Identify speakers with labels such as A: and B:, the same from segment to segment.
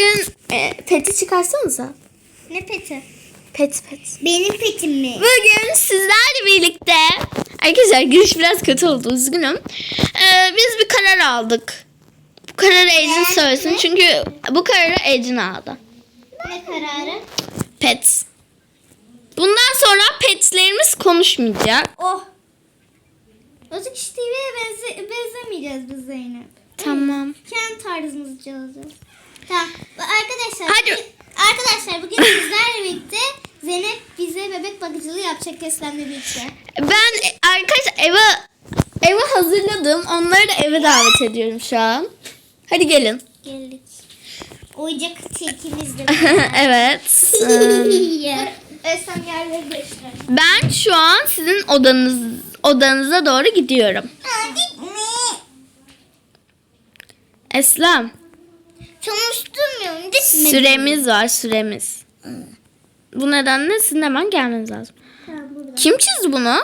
A: bugün e, peti çıkarsanıza.
B: Ne peti?
A: Pet pet.
B: Benim petim mi?
A: Bugün sizlerle birlikte arkadaşlar giriş biraz kötü oldu üzgünüm. Ee, biz bir karar aldık. Bu kararı Ecin söylesin
B: Ne?
A: çünkü bu kararı Ecin aldı.
B: Ne kararı?
A: Pet. Bundan sonra petlerimiz konuşmayacak.
B: Oh. Azıcık işte TV'ye benze benzemeyeceğiz biz Zeynep.
A: Tamam.
B: Kendi tarzımızı çalacağız. Tamam. Arkadaşlar.
A: Hadi.
B: bugün- arkadaşlar bugün sizlerle birlikte Zeynep bize bebek bakıcılığı yapacak Eslem'le birlikte.
A: Ben arkadaşlar eve eve hazırladım. Onları da eve davet ediyorum şu an. Hadi gelin.
B: Geldik. Oyuncak tilkimiz de.
A: evet.
B: Eslem yerleri göster.
A: Ben şu an sizin odanız odanıza doğru gidiyorum. Eslem,
B: Çalıştırmıyorum. Gitme.
A: süremiz var, süremiz. Bu nedenle sizin hemen gelmeniz lazım.
B: Tamam.
A: Kim çizdi bunu?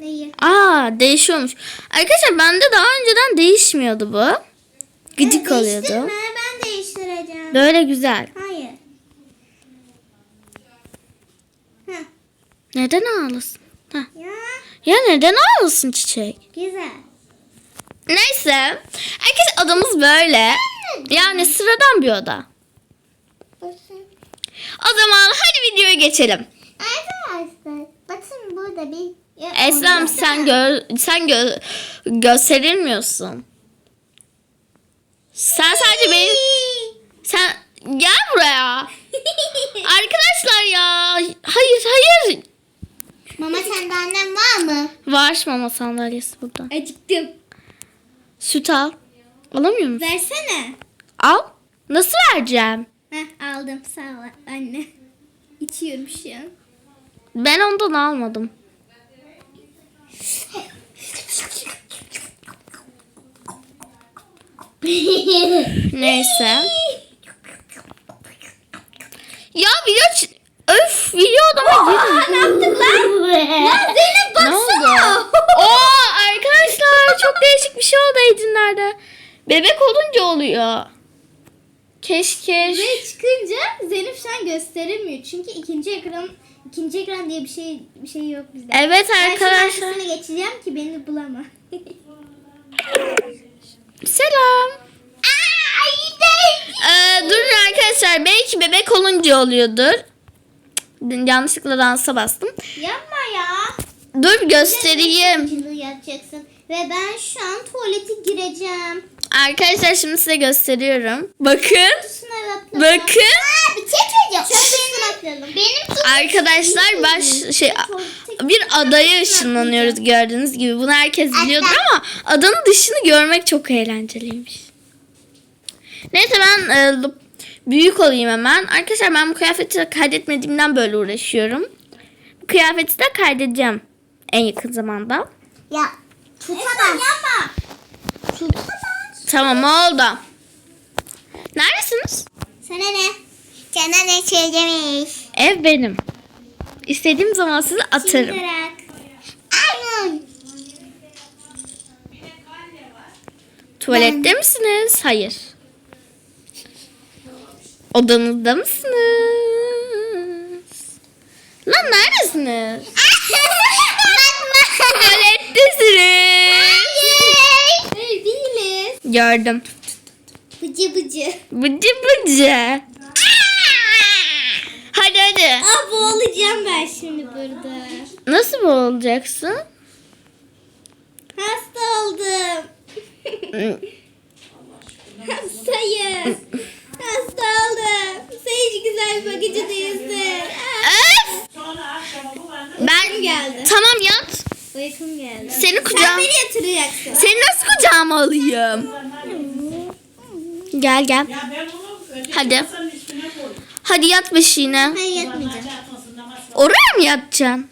B: Neyi?
A: Aa, değişiyormuş. Arkadaşlar bende daha önceden değişmiyordu bu. Gıcık
B: Ha,
A: oluyordu.
B: Değiştirme ben değiştireceğim.
A: Böyle güzel.
B: Hayır. Heh.
A: Neden ağlasın? Heh.
B: Ya
A: Ya neden ağlasın çiçek?
B: güzel.
A: Neyse. Herkes odamız böyle. Yani sıradan bir oda. O zaman hadi videoya geçelim.
B: Arkadaşlar bakın burada bir oyuncak-
A: sen gö sen gö gösterilmiyorsun. Sen sadece benim sen gel buraya. Arkadaşlar ya. Hayır hayır.
B: Mama sende annem var mı?
A: Var mama sandalyesi burada.
B: Acıktım.
A: Süt al. Alamıyor musun?
B: Versene.
A: Al. Nasıl vereceğim?
B: Heh aldım sağ ol anne. İçiyorum şu an.
A: Ben ondan almadım. Neyse. Ya video Öf video odama girin.
B: ne yaptın lan? ya Zeynep
A: Ne oldu? Oo arkadaşlar çok değişik bir şey oldu Ecrinler'de. Bebek olunca oluyor. Keşke.
B: Ve çıkınca Zeynep şu an gösteremiyor. Çünkü ikinci ekran ikinci ekran diye bir şey bir şey yok bizde.
A: Evet
B: Ben
A: arkadaşlar.
B: arkasına geçeceğim ki beni bulama.
A: Selam. Ee, durun arkadaşlar belki bebek olunca oluyordur. Yanlışlıkla dansa bastım.
B: Yapma ya.
A: Dur göstereyim.
B: Yapacaksın. Ve ben şu an tuvalete gireceğim.
A: Arkadaşlar şimdi size gösteriyorum. Bakın. Bakın.
B: Aa, bir şey söyleyeceğim. Çabuk atlayalım. Benim
A: Arkadaşlar baş şey bir adaya ışınlanıyoruz gördüğünüz gibi. Bunu herkes biliyordur ama adanın dışını görmek çok eğlenceliymiş. Neyse ben e, büyük olayım hemen. Arkadaşlar ben bu kıyafeti kaydetmediğimden böyle uğraşıyorum. Bu kıyafeti de kaydedeceğim en yakın zamanda.
B: Ya tutamam. yapma.
A: Tamam oldu. Neredesiniz?
B: Sana ne? Sana ne söylemiş?
A: Ev benim. İstediğim zaman sizi atarım.
B: Aynen.
A: Tuvalette misiniz? Hayır. Odanızda mısınız? Lan neredesiniz? Gördüm.
B: Bıcı bıcı.
A: Bıcı bıcı. Hadi hadi.
B: Aa boğulacağım ben şimdi burada.
A: Nasıl boğulacaksın?
B: Hasta oldum. Hastayım. Hasta oldum. Sen hiç güzel bir bakıcı değilsin.
A: Öf! Ben
B: geldi.
A: Tamam yat.
B: Uykum geldi.
A: Seni
B: Sen
A: kucağım.
B: beni yatıracaksın.
A: Seni nasıl kucağıma alayım? Gel gel.
C: Ya ben
A: Hadi.
C: masanın üstüne koydum.
A: Hadi yat beşiğine.
B: Ben yatmayacağım.
C: Namaz.
A: Oraya mı yatacaksın?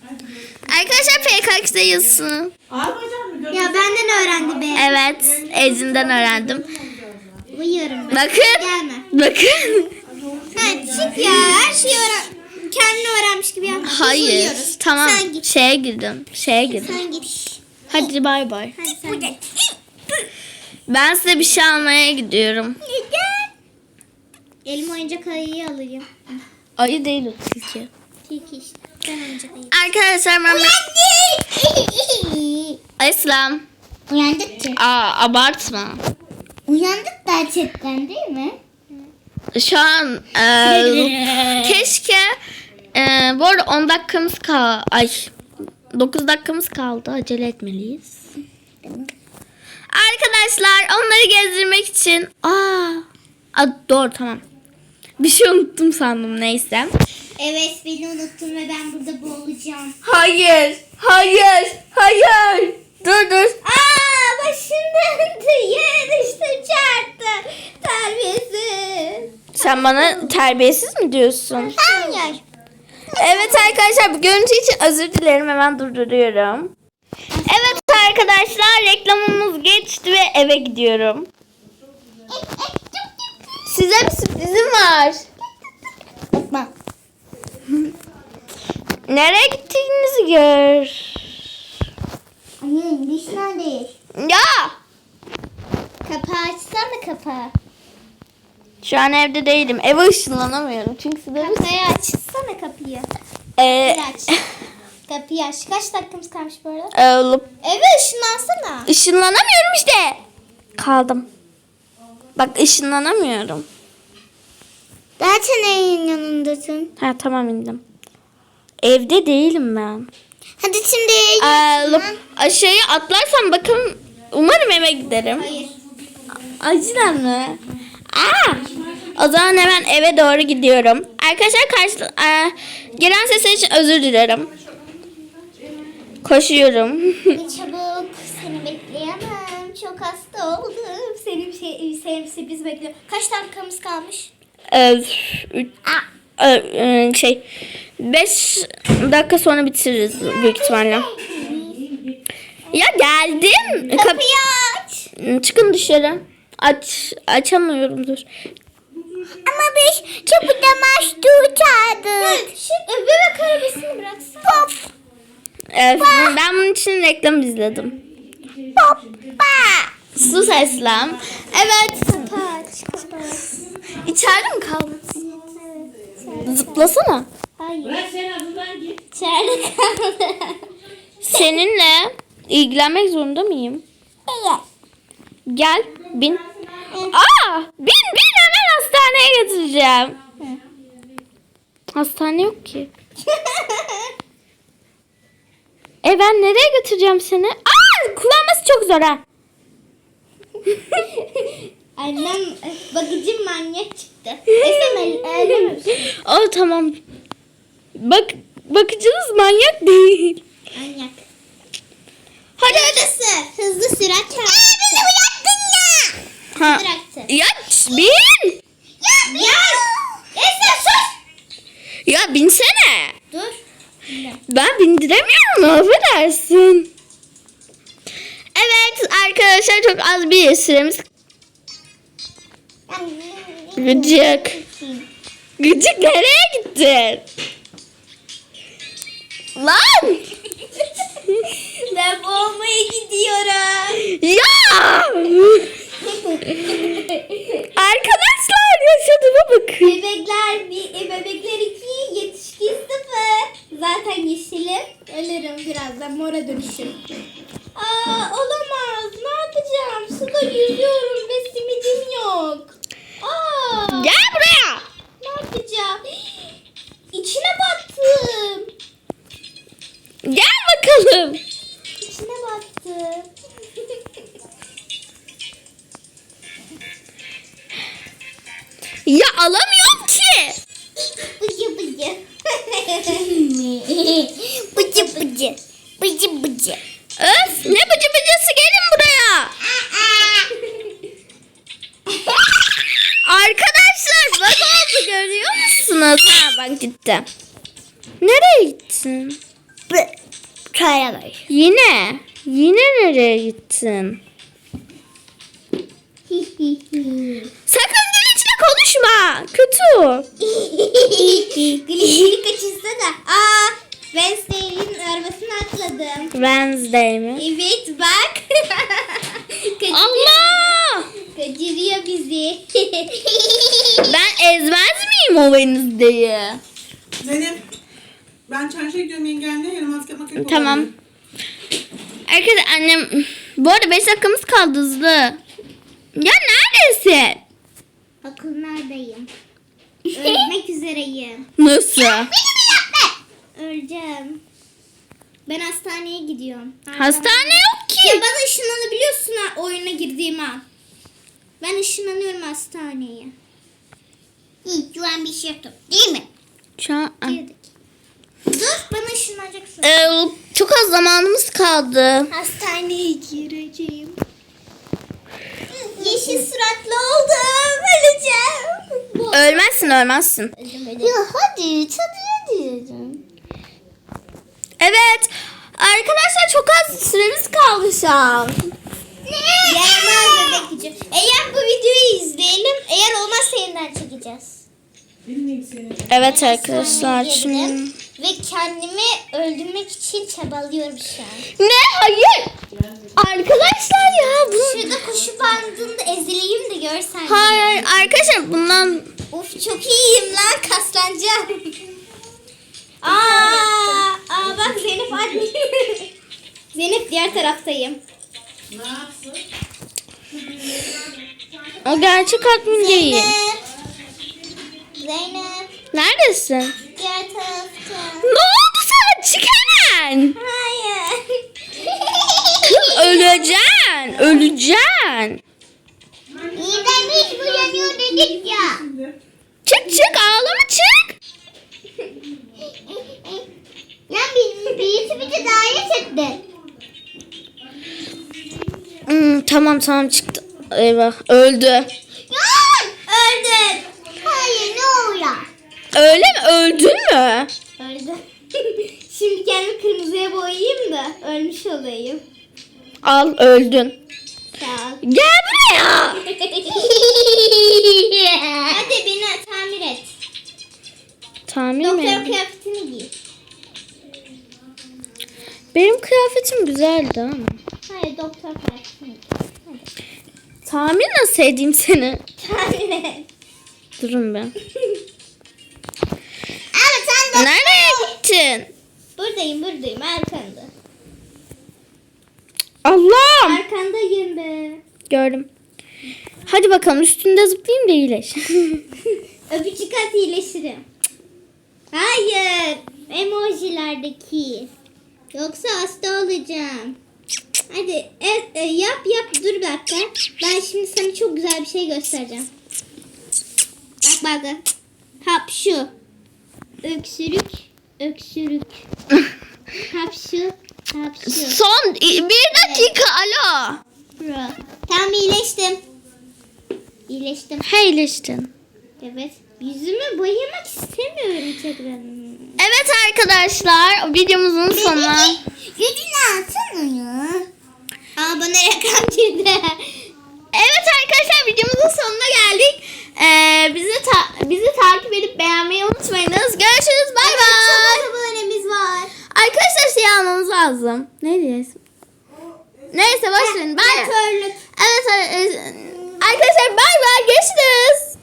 A: Arkadaşlar PKX'de yazsın.
C: Mı?
B: Ya benden öğrendi be.
A: Evet. Ezinden öğrendim.
B: Uyuyorum ben.
A: Bakın.
B: Gelme.
A: Bakın.
B: Ha çık ya. Her şeyi öğren. Kendini öğrenmiş gibi yapma. Biz
A: Hayır.
B: uyuyoruz.
A: Tamam.
B: Sen git.
A: Şeye girdim. Şeye girdim.
B: Sen git.
A: Hadi bay bay.
B: Hadi sen git.
A: Ben size bir şey almaya gidiyorum.
B: Neden? Elim oyuncak ayıyı alayım.
A: Ayı değil o tilki.
B: Tilki işte. Ben oyuncak ayı.
A: Arkadaşlar ben... Islam.
B: Uyandık ki.
A: Aa abartma.
B: Uyandık gerçekten değil mi?
A: Şu an e, keşke e, bu arada 10 dakikamız kal ay 9 dakikamız kaldı. Acele etmeliyiz. Arkadaşlar onları gezdirmek için aa, aa doğru tamam. Bir şey unuttum sandım neyse.
B: Evet beni unuttun ve ben burada boğulacağım.
A: Hayır, hayır, hayır. Dur dur.
B: Aa başım döndü. Yere düştüm çarptı. Terbiyesiz.
A: Sen bana terbiyesiz mi diyorsun?
B: Hayır.
A: Evet arkadaşlar bu görüntü için özür dilerim hemen durduruyorum. Evet arkadaşlar reklamımız geçti ve eve gidiyorum. Size bir sürprizim var.
B: Bakma.
A: Nereye gittiğinizi gör.
B: Hayır diş neredeyiz?
A: Ya
B: Kapağı açsana kapağı.
A: Şu an evde değilim. Eve ışınlanamıyorum. Çünkü bir...
B: Kapıyı açsana kapıyı.
A: Ee,
B: Kapıyı aç. kapıyı aç. Kaç dakikamız kalmış bu arada?
A: e,
B: Eve ışınlansana.
A: ışınlanamıyorum işte. Kaldım. Bak ışınlanamıyorum.
B: Zaten evin yanındasın.
A: Ha tamam indim. Evde değilim ben.
B: Hadi şimdi
A: Ee, lo- aşağıya atlarsam bakın umarım eve giderim.
B: Hayır.
A: Acilen mi? Aa! O zaman hemen eve doğru gidiyorum. Arkadaşlar karşı Aa, gelen sesler için özür dilerim. Koşuyorum.
B: Çabuk seni bekleyemem. Çok hasta oldum. Senin şey, senin sürpriz bekliyorum. Kaç dakikamız kalmış?
A: Ee, üç- Ee, e, şey 5 dakika sonra bitiririz büyük ihtimalle. Ya geldim. Kap-
B: Kapıyı aç.
A: Çıkın dışarı. Aç açamıyorum dur.
B: Ama biz çabuda maçtu çağırdık. Şu bebek arabasını bıraksana. Pop.
A: Evet, ben bunun için reklam izledim.
B: Poppa.
A: Sus Eslem. Evet.
B: Kaç. Kaç.
A: İçeride mi kaldın? Zıplasana.
B: Hayır.
C: Bırak sen azından git.
B: İçeride kaldı.
A: Seninle ilgilenmek zorunda mıyım?
B: Evet.
A: Gel bin. Aa, bin bin götüreceğim. Hastane yok ki. E ben nereye götüreceğim seni? Aa, kullanması çok zor ha.
B: Annem bakıcı manyak çıktı. Esem ellememiş.
A: Oh tamam. Bak bakıcınız manyak değil.
B: Manyak.
A: Hadi hadi.
B: Hızlısı. Hızlı sürat çarptı. bizi uyattın ya.
A: Ha.
B: Bıraktı.
A: Ya bin.
B: Ya. Ya. Esem sus.
A: Ya binsene.
B: Dur.
A: Ben bindiremiyorum affedersin. Evet arkadaşlar çok az bir süremiz Gıcık. Gıcık nereye gittin? Lan!
B: ben boğulmaya gidiyorum.
A: Ya! Arkadaşlar yaşadığıma bakın.
B: Bebekler bir, e, bebekler iki, yetişkin sıfır. Zaten yeşilim. Ölürüm birazdan mora dönüşürüm. Aa olamaz. Yapacağım? Suda yüzüyorum ve simidim yok. Aa
A: Gel buraya.
B: ne yapacağım?
A: Arkadaşlar bak oldu görüyor musunuz? Ha bak gitti. Nereye gittin?
B: Kayalar.
A: Yine. Yine nereye gittin? Sakın dil içine konuşma. Kötü.
B: Gülüşünü kaçırsana. Aa, Wednesday'in arabasına atladım.
A: Wednesday mi?
B: Evet bak.
A: Allah!
B: Kaçırıyor bizi.
A: Ben ezmez miyim o Wednesday'i?
C: Zeynep. Ben çarşıya gidiyorum yengenle. Yarın maske maket
A: Tamam. Arkadaşlar annem... Bu arada 5 dakikamız kaldı hızlı. Ya neredesin?
B: Okullardayım. Ölmek üzereyim.
A: Nasıl?
B: Öleceğim. Ben hastaneye gidiyorum.
A: Hastane yok
B: Ya
A: ki.
B: bana ışınlanabiliyorsun ha oyuna girdiğim an. Ben ışınlanıyorum hastaneye. İyi an bir şey yaptım. Değil mi?
A: Şu an...
B: Girdik. Dur bana ışınlanacaksın.
A: Ee, çok az zamanımız kaldı.
B: Hastaneye gireceğim. Yeşil suratlı oldum. Öleceğim.
A: Ölmezsin ölmezsin.
B: Ya hadi çadıya diyeceğim.
A: Evet. Arkadaşlar çok az süremiz kaldı şu an.
B: Yaramaz bebek gücü. Eğer bu videoyu izleyelim. Eğer olmazsa yeniden çekeceğiz.
A: Evet arkadaşlar şimdi...
B: Ve kendimi öldürmek için çabalıyorum şu an.
A: Ne? Hayır. Arkadaşlar ya bu...
B: Şurada koşu bandında ezileyim de görsen.
A: Hayır arkadaşlar bundan...
B: Of çok iyiyim lan kaslanacağım. Aa, aa bak Zeynep anne. Zeynep diğer taraftayım.
C: Ne yapsın?
A: O gerçek admin değil.
B: Zeynep.
A: Neredesin?
B: diğer tarafta.
A: Ne oldu sana? Çık hemen.
B: Hayır.
A: Kız öleceksin. Öleceksin.
B: İyi ben hiç uyanıyor dedik ya.
A: Çık çık ağlama çık.
B: Ya bir, birisi bizi daire çıktı.
A: Hmm, tamam tamam çıktı. Eyvah öldü.
B: Ya öldüm. Hayır ne oluyor?
A: Öyle mi? Öldün mü?
B: Öldüm. Şimdi kendimi kırmızıya boyayayım da ölmüş olayım.
A: Al öldün.
B: Sağ ol.
A: Gel buraya.
B: Hadi beni tamir et.
A: Tamir
B: Doktor
A: mi?
B: kıyafetini giy.
A: Benim kıyafetim güzeldi ama.
B: Hayır doktor giy.
A: Tamir nasıl edeyim seni?
B: Tamir et.
A: Durun ben.
B: Ama sen
A: Nereye gittin?
B: Buradayım buradayım arkanda.
A: Allah'ım.
B: Arkandayım be.
A: Gördüm. Hadi bakalım üstünde zıplayayım da iyileş.
B: Öpücük at iyileşirim. Hayır. Emojilerdeki. Yoksa hasta olacağım. Hadi evet, e, yap yap dur bir dakika. Ben şimdi sana çok güzel bir şey göstereceğim. Bak bak. Hap şu. Öksürük. Öksürük. Hap şu. Hap şu.
A: Son i- bir dakika alo.
B: Bro. Tamam iyileştim. İyileştim.
A: He iyileştin.
B: Evet. Yüzümü boyamak istemiyorum tekrar.
A: Evet arkadaşlar videomuzun sonuna.
B: Yüzünü alsana ya. Reklam girdi.
A: Evet arkadaşlar videomuzun sonuna geldik. Ee, bizi ta- bizi takip edip beğenmeyi unutmayınız. Görüşürüz. Bay bay.
B: Çok abonemiz var.
A: Arkadaşlar şey almamız lazım. Ne diyorsun? Neyse boş verin. Bay bay. Evet e, arkadaşlar bay bay. Görüşürüz.